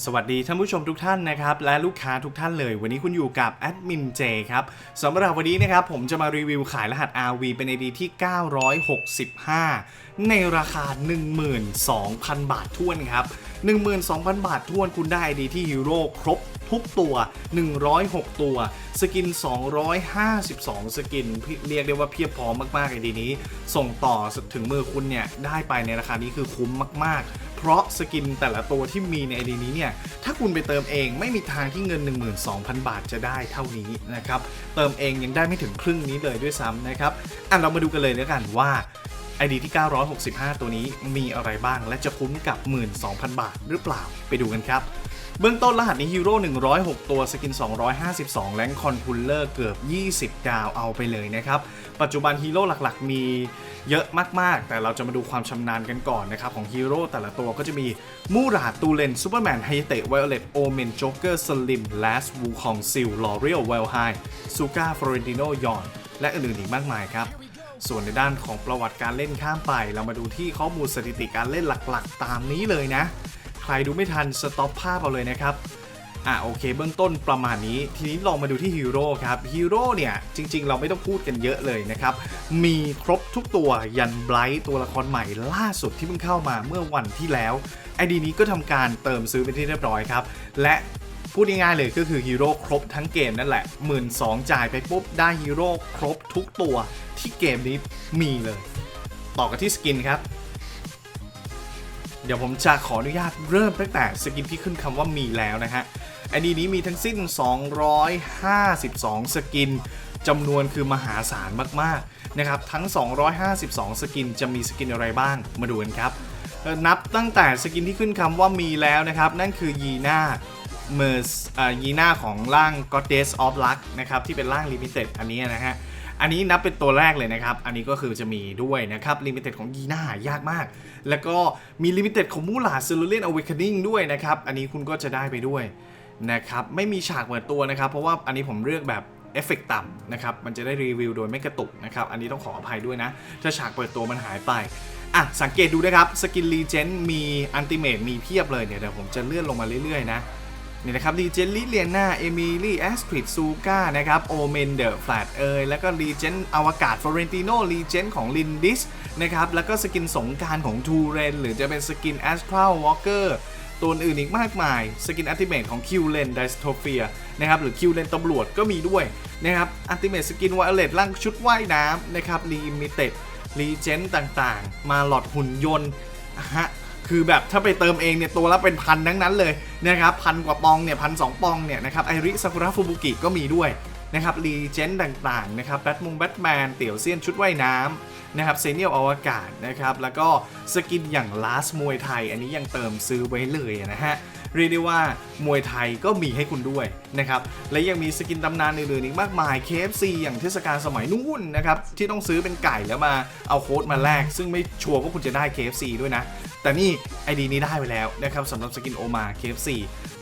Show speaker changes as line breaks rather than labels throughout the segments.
สวัสดีท่านผู้ชมทุกท่านนะครับและลูกค้าทุกท่านเลย วันนี้คุณอยู่กับแอดมินเจครับสำหรับวันนี้นะครับผมจะมารีวิวขายรหัส RV เป็น ID ที่ 965 ในราคา 12,000 บาทท้วนครับ 12,000 บาทท้วนคุณได้ ID ที่ฮีโร่ครบทุกตัว 106 ตัว สกิน 252 สกิน เรียกได้ว่าเพียบพร้อมมากๆ ID นี้ ส่งต่อถึงมือคุณเนี่ย ได้ไปในราคานี้คือคุ้มมาก ๆ เพราะสกินแต่ละตัวที่มีในไอเดียนี้เนี่ย ถ้าคุณไปเติมเองไม่มีทางที่เงิน 12,000 บาทจะได้เท่านี้นะครับ เติมเองยังได้ไม่ถึงครึ่งนี้เลยด้วยซ้ำนะครับ อะเรามาดูกันเลยแล้วกันว่า ID ที่ 965 ตัวนี้มีอะไรบ้างและจะคุ้มกับ 12,000 บาทหรือเปล่าไปดูกันครับ เบื้องต้นรหัสนี้ฮีโร่106 ตัวสกิน 252 แรงคอนคูลเลอร์เกือบ 20 ดาวเอาไปเลยนะครับ ปัจจุบันฮีโร่หลักๆ มีเยอะมากๆ แต่เราจะมาดูความชำนาญกันก่อนนะครับ ของฮีโร่แต่ละตัวก็จะมีมูราตูเลนซูเปอร์แมนไฮเตะไวโอเลตโอเมนโจ๊กเกอร์สลิมแลสวูคองซิลลอเรียลเวลไฮซูก้าฟลอเรนติโนยอนและอื่นๆอีกมากมายครับส่วนในด้านของประวัติการเล่นข้ามไป เรามาดูที่ข้อมูลสถิติการเล่นหลักๆ ตามนี้เลยนะ ใครดูไม่ทันสต็อปภาพเอาเลยนะครับอะโอเคเบื้องต้นประมาณนี้ ทีนี้ลองมาดูที่ฮีโร่ครับฮีโร่เนี่ยจริง ๆ เราไม่ต้องพูดกันเยอะเลยนะครับ มีครบทุกตัวยันไบรท์ตัวละครใหม่ล่าสุดที่เพิ่งเข้ามาเมื่อวันที่แล้วไอดีนี้ก็ทำการเติมซื้อเป็นที่เรียบร้อยครับ และพูดง่ายๆเลยก็คือฮีโร่ครบทั้งเกมนั่นแหละหมื่นสองจ่ายไปปุ๊บได้ฮีโร่ครบทุกตัวที่เกมนี้มีเลย ต่อกันที่สกินครับ เดี๋ยวผมจะขออนุญาตเริ่มตั้งแต่สกินที่ขึ้นคำว่ามีแล้วนะฮะไอดีนี้มีทั้งสิ้น 252 สกินจำนวนคือมหาศาลมากๆนะครับทั้ง 252 สกินจะมีสกินอะไรบ้างมาดูกันครับนับตั้งแต่สกินที่ขึ้นคำว่ามีแล้วนะครับ นั่นคือยีน่าเมอร์สยีน่าของร่าง Goddess of Luck นะครับที่เป็นร่าง Limited อันนี้นะฮะ อันนี้นับเป็นตัวแรกเลยนะครับ อันนี้ก็คือจะมีด้วยนะครับลิมิเต็ดของยีน่ายากมาก แล้วก็มีลิมิเต็ดของมูลาซิลูเลนอเวคเนิ่งด้วยนะครับ อันนี้คุณก็จะได้ไปด้วยนะครับไม่มีฉากเปิดตัวนะครับ เพราะว่าอันนี้ผมเลือกแบบเอฟเฟกต่ำนะครับ มันจะได้รีวิวโดยไม่กระตุกนะครับ อันนี้ต้องขออภัยด้วยนะ ถ้าฉากเปิดตัวมันหายไป อะ สังเกตดูนะครับ สกินรีเจนมีอันติเมตมีเพียบเลยเนี่ย เดี๋ยวผมจะเลื่อนลงมาเรื่อยๆนะ นี่นะครับรีเจนลิเลียนาเอมิลี่แอสทริดซูก้านะครับโอเมนเดอร์แฟลตเอยแล้วก็รีเจนอวกาศฟลอเรนติโนรีเจนของลินดิสนะครับแล้วก็สกินสงการของทูเรนหรือจะเป็นสกินแอสทร l ลวอลเกอร์ตัวอื่นอีกมากมาย สกินอัติเมทของคิวเลนไดสโทเฟียนะครับหรือคิวเลนตำรวจก็มีด้วยนะครับอัติเมทสกินไวโอเลตร่างชุดว่ายน้ำนะครับรีมิเต็ดรีเจนต่างๆ มาหลอดหุ่นยนต์ฮะ คือแบบถ้าไปเติมเองเนี่ยตัวละเป็นพันทั้งนั้นเลยนะครับพันกว่าปองเนี่ยพันสองปองเนี่ยนะครับไอริซากุระฟูบุกิก็มีด้วยนะครับรีเจนต่างๆนะครับแบทมุงแบทแมนเตี่ยวเซียนชุดว่ายน้ำนะครับเซเนียลอวกาศนะครับแล้วก็สกินอย่างลาสมวยไทย อันนี้ยังเติมซื้อไว้เลยนะฮะเรียกได้ว่ามวยไทยก็มีให้คุณด้วยนะครับและยังมีสกินตำนานอื่นๆอีกมากมาย KFC อย่างเทศกาลสมัยนู่นนะครับที่ต้องซื้อเป็นไก่แล้วมาเอาโค้ดมาแลกซึ่งไม่ชัวร์ว่าคุณจะได้ KFC ด้วยนะ แต่นี่ ID นี้ได้ไปแล้วนะครับสำหรับสกินโอมา KFC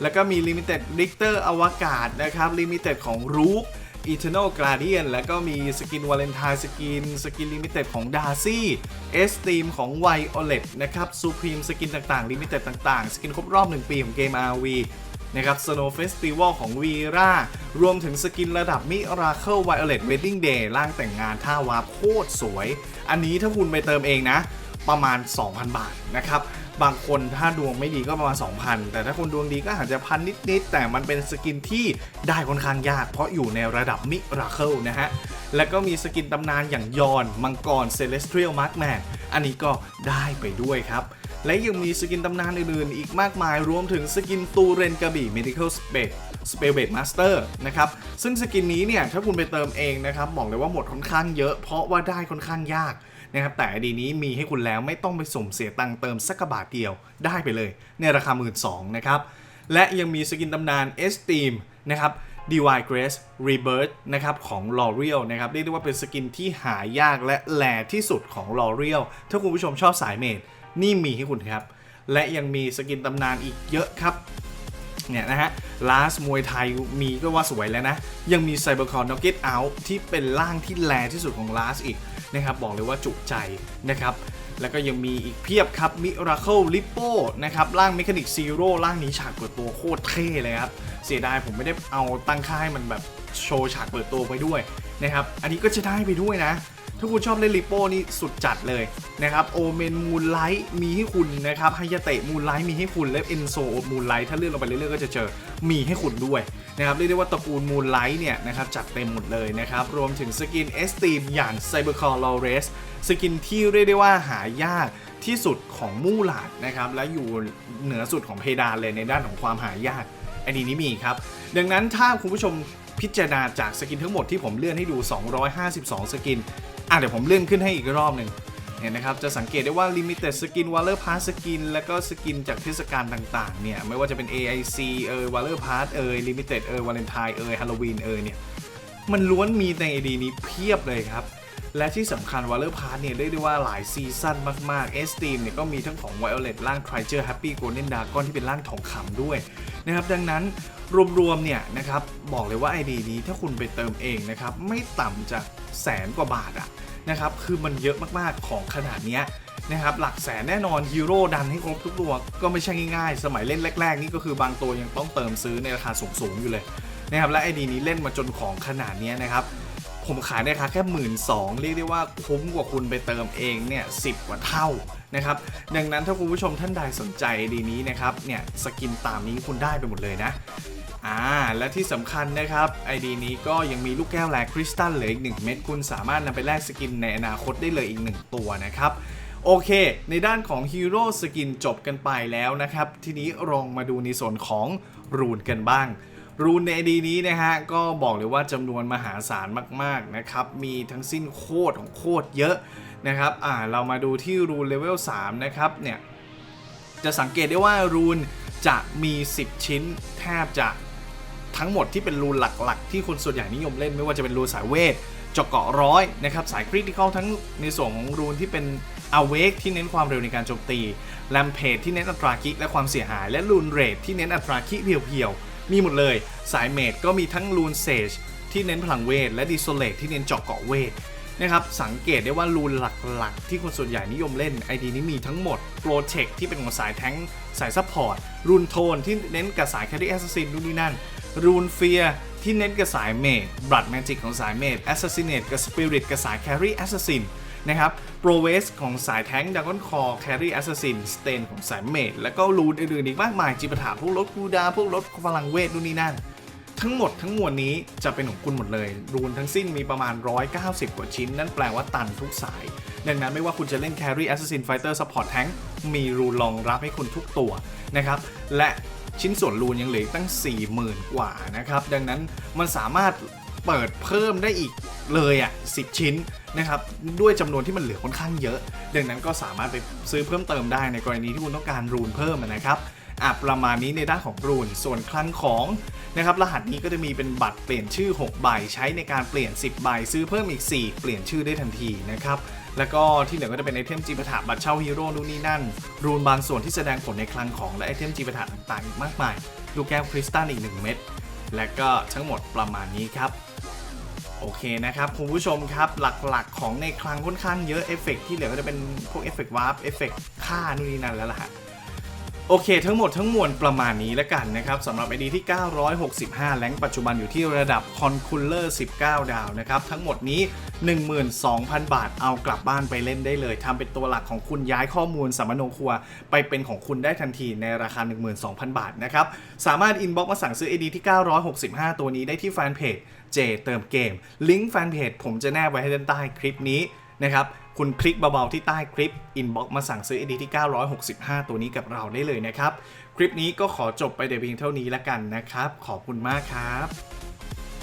แล้วก็มี Limited Richter อวกาศนะครับ Limited ของรูป Eternal Guardian แล้วก็มีสกินวาเลนไทน์สกิน สกินลิมิเต็ดของ Darcy เอสตีมของ Violet นะครับ Supreme สกินต่างๆลิมิเต็ดต่างๆ สกินครบรอบ 1 ปีของเกม RV นะครับ Snow Festival ของ Vera รวมถึงสกินระดับ Miracle Violet Wedding Day ร่างแต่งงานท่าวาร์โคตรสวย อันนี้ถ้าคุณไปเติมเองนะ ประมาณ 2,000 บาทนะครับบางคนถ้าดวงไม่ดีก็ประมาณ 2,000 แต่ถ้าคนดวงดีก็อาจจะพันนิด ๆ แต่มันเป็นสกินที่ได้ค่อนข้างยาก เพราะอยู่ในระดับมิราเคิลนะฮะ แล้วก็มีสกินตำนานอย่างยอน มังกรเซเลสเทรียลมาร์กแมนอันนี้ก็ได้ไปด้วยครับและยังมีสกินตำนานอื่น ๆ อีกมากมาย รวมถึงสกินตูเรนกระบี่ Medical Spec Spellbait Master นะครับ ซึ่งสกินนี้เนี่ยถ้าคุณไปเติมเองนะครับ บอกเลยว่าหมดค่อนข้างเยอะ เพราะว่าได้ค่อนข้างยากนะครับแต่ดีนี้มีให้คุณแล้วไม่ต้องไปสุ่มเสียตังเติมสักบาทเดียวได้ไปเลย ในราคา 1 2ื่นนะครับ และยังมีสกินตำนาน Esteem นะครับ DY Grace Rebirth นะครับของ L'Oreal นะครับเรียกได้ว่าเป็นสกินที่หายากและแหล่ที่สุดของ L'Oreal ถ้าคุณผู้ชมชอบสายเมดนี่มีให้คุณครับ และยังมีสกินตำนานอีกเยอะครับ เนี่ยนะฮะลาสมวยไทยมีก็ว่าสวยแล้วนะ ยังมีไซเบอร์คอนน็อกเก็ตเอาที่เป็นร่างที่แลที่สุดของลาสอีกนะครับบอกเลยว่าจุใจนะครับแล้วก็ยังมีอีกเพียบครับ Miracle Lippo นะครับร่าง Mechanic Zero ร่างนี้ฉากเปิดตัวโคตรเท่เลยครับ เสียดายผมไม่ได้เอาตั้งค่าให้มันแบบโชว์ฉากเปิดตัวไปด้วยนะครับอันนี้ก็จะได้ไปด้วยนะ ถ้าคุณชอบเล่นลิโป้นี่สุดจัดเลยนะครับโอเมนมูนไลท์มีให้คุณนะครับไฮยาเตะมูนไลท์มีให้คุณและเอนโซมูนไลท์ถ้าเลื่อนลงไปเรื่อยๆก็จะเจอมีให้คุณด้วยนะครับเรียกได้ว่าตระกูลมูนไลท์เนี่ยนะครับจัดเต็มหมดเลยนะครับรวมถึงสกินเอสตีมอย่างไซเบอร์คอร์ลอเรสสกินที่เรียกได้ว่าหายากที่สุดของมู่หลาดนะครับและอยู่เหนือสุดของเพดานเลยในด้านของความหายากอันนี้นี่มีครับ ดังนั้นถ้าคุณผู้ชมพิจารณาจากสกินทั้งหมดที่ผมเลื่อนให้ดู 252 สกิน อะเดี๋ยวผมเลื่อนขึ้นให้อีกรอบหนึ่งเนี่ยนะครับจะสังเกตได้ว่า Limited Skin Waller Pass Skin แล้วก็สกินจากเทศกาลต่างๆเนี่ยไม่ว่าจะเป็น AIC เอ่ย Waller Pass เอ่ย Limited เอ่ย Valentine เอ่ย Halloween เอ่ยเนี่ยมันล้วนมีใน ID นี้เพียบเลยครับ และที่สำคัญ Waller Pass เนี่ยได้ได้ว่าหลายซีซั่นมากๆ Esteem เนี่ยก็มีทั้งของ Violet ร่าง Creature Happy Golden Dragon ที่เป็นร่างทองคำด้วยนะครับดังนั้นรวมๆเนี่ยนะครับบอกเลยว่า ID นี้ถ้าคุณไปเติมเองนะครับไม่ต่ำจากแสนกว่าบาทอะนะครับคือมันเยอะมากๆของขนาดเนี้ยนะครับหลักแสนแน่นอนฮีโร่ดันให้ครบทุกตัวก็ไม่ใช่ง่ายๆ สมัยเล่นแรก ๆ นี่ก็คือบางตัวยังต้องเติมซื้อในราคาสูงๆอยู่เลยนะครับและ ID นี้เล่นมาจนของขนาดเนี้ยนะครับ ผมขายในราคาแค่หมื่นสองเรียกได้ว่าคุ้มกว่าคุณไปเติมเองเนี่ยสิกว่าเท่านะครับดังนั้นถ้าคุณผู้ชมท่านใดสนใจดีนี้นะครับเนี่ยสกินตามนี้คุณได้ไปหมดเลยนะอ่าและที่สำคัญนะครับ ID นี้ก็ยังมีลูกแก้วแหลกคริสตัลเหลืออีก 1 เม็ดคุณสามารถนำไปแลกสกินในอนาคตได้เลยอีก 1 ตัวนะครับโอเค ในด้านของฮีโร่สกินจบกันไปแล้วนะครับ ทีนี้ลองมาดูในส่วนของรูนกันบ้าง รูนใน ID นี้นะฮะ ก็บอกเลยว่าจำนวนมหาศาลมากๆนะครับ มีทั้งสิ้นโคตรของโคตรเยอะนะครับอ่าเรามาดูที่รูนเลเวล3นะครับเนี่ย จะสังเกตได้ว่ารูนจะมี 10 ชิ้นแทบจะทั้งหมดที่เป็นรูนหลักๆ ที่คนส่วนใหญ่นิยมเล่นไม่ว่าจะเป็นรูนสายเวทเจาะเกาะร้อยนะครับสายคริติคอลทั้งในส่วนของรูนที่เป็นอเวกที่เน้นความเร็วในการโจมตีแลมเพจที่เน้นอัตราคิและความเสียหาย และรูนเรทที่เน้นอัตราคิเพียวๆ มีหมดเลย สายเมดก็มีทั้งรูนเซจที่เน้นพลังเวท และดิโซเลตที่เน้นเจาะเกาะเวทนะครับสังเกตได้ว่ารูนหลักๆ ที่คนส่วนใหญ่นิยมเล่น ID นี้มีทั้งหมดโปรเทคที่เป็นของสายแท้งสายซัพพอร์ตรูนโทนที่เน้นกับสายแคดดี้แอสซัสซินนู่นนี่นั่นรูนเฟียที่เน้นกับสายเมดบลัดแมจิกของสายเมดแอสซัสซินเนตกับสปิริตกับสายแครี่แอสซัสซิน นะครับโปรเวสของสายแท้งดักอนคอแครี่แอสซัสซินสเตนของสายเมดแล้วก็รูนอื่นๆอีกมากมายจิปถาพวกลดคูดา พวกลดพลังเวทนู่นนี่นั่น ทั้งหมดทั้งมวลนี้จะเป็นของคุณหมดเลย รูนทั้งสิ้นมีประมาณ 190 กว่าชิ้น นั่นแปลว่าตันทุกสาย ดังนั้นไม่ว่าคุณจะเล่น Carry Assassin Fighter Support Tank มีรูนรองรับให้คุณทุกตัวนะครับและชิ้นส่วนรูนยังเหลือตั้ง 40,000 กว่านะครับ ดังนั้นมันสามารถ เปิดเพิ่มได้อีกเลยอะ10 ชิ้นนะครับด้วยจำนวนที่มันเหลือค่อนข้างเยอะ ดังนั้นก็สามารถไปซื้อเพิ่มเติมได้ในกรณีที่คุณต้องการรูนเพิ่มนะครับอะประมาณนี้ในด้านของรูนส่วนคลังของนะครับรหัสนี้ก็จะมีเป็นบัตรเปลี่ยนชื่อ 6 ใบใช้ในการเปลี่ยน 10 ใบ ซื้อเพิ่มอีก 4 เปลี่ยนชื่อได้ทันทีนะครับแล้วก็ที่เหลือก็จะเป็นไอเทมจีปะถะบัตรเช่าฮีโร่นู่นนี่นั่น รูนบางส่วนที่แสดงผลในคลังของและไอเทมจีปะถะต่างๆอีกมากมาย ลูกแก้วคริสตัลอีก 1 เม็ดและก็ทั้งหมดประมาณนี้ครับ โอเคนะครับคุณผู้ชมครับหลักๆ ของในคลังค่อนข้างเยอะเอฟเฟกต์ที่เหลือก็จะเป็นพวกเอฟเฟกต์วาร์ปเอฟเฟกต์ค่านู่นนี่นั่นแล้วล่ะฮะ โอเค ทั้งหมดทั้งมวลประมาณนี้แล้วกันนะครับสำหรับ ID ที่ 965 แรงปัจจุบันอยู่ที่ระดับ c o n c u l e r 19 ดาวนะครับ ทั้งหมดนี้ 12,000 บาทเอากลับบ้านไปเล่นได้เลยทำเป็นตัวหลักของคุณย้ายข้อมูลสัมมโนครัว ไปเป็นของคุณได้ทันทีในราคา 12,000 บาทนะครับ สามารถอินบ็อกมาสั่งซื้อ ID ที่ 965 ตัวนี้ได้ที่แฟนเพจเจเติมเกม ลิงก์แฟนเพจผมจะแนบไว้ให้ด้านใต้คลิปนี้นะครับ คุณคลิกเบาๆที่ใต้คลิป inbox มาสั่งซื้อ ID ที่ 965 ตัวนี้กับเราได้เลยนะครับ คลิปนี้ก็ขอจบไปแต่เพียงเท่านี้แล้วกันนะครับ ขอบคุณมากครับ